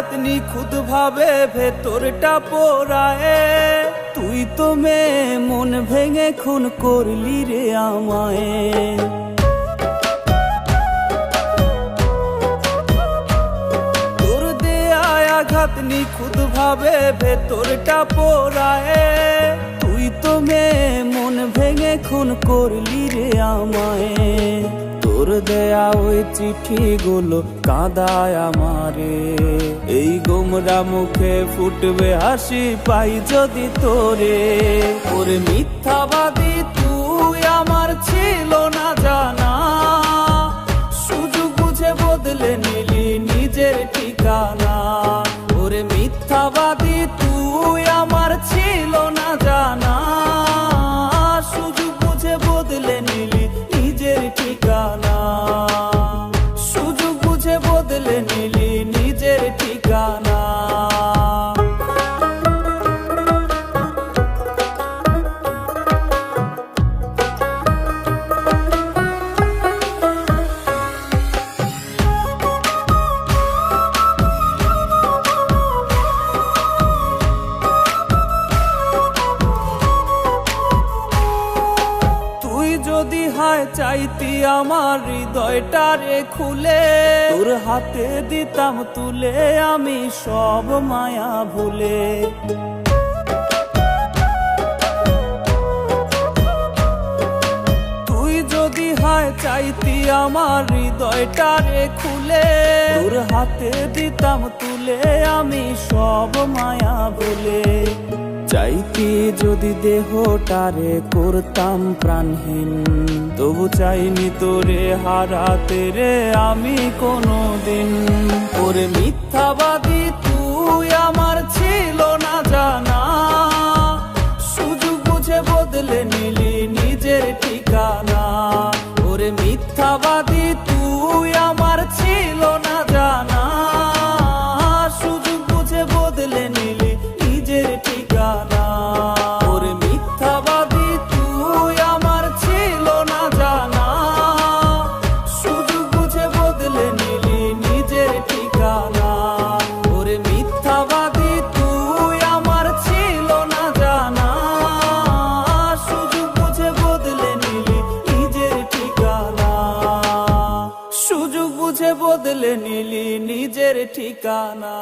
আঘাত নিখুঁত ভাবে ভেতরটা পোড়ায়। তুই তো মেয়ে, মন ভেঙে খুন করলি রে আমায়। তোর নিখুঁত ভাবে ভেতরটা পোড়ায়। তুই তো মেয়ে, মন ভেঙে খুন করলি রে আমায়। তোর দেয়া ওই চিঠি গুলো কাঁদায় আমারে। এই গোমরা মুখে ফুটবে হাসি পাই যদি তোরে। ওর মিথ্যাবাদী তুই যদি চাইতি আমার হৃদয়টা রে খুলে। তোর হাতে দিতাম তুলে আমি সব মায়া ভুলে। হায় চাইতি আমার খুলে। তোর হাতে দিতাম তুলে আমি সব মায়া ভুলে চাইতি যদি করতাম প্রাণহীন, তবু চাইনি তোরে হারাতে রে আমি কোনো দিন ওরে মিথ্যাবাদী তুই আমার ছিল না জানা। সুযোগ বুঝে বদলে নিলি নিজের ঠিকানা। বদলে নিলি নিজের ঠিকানা।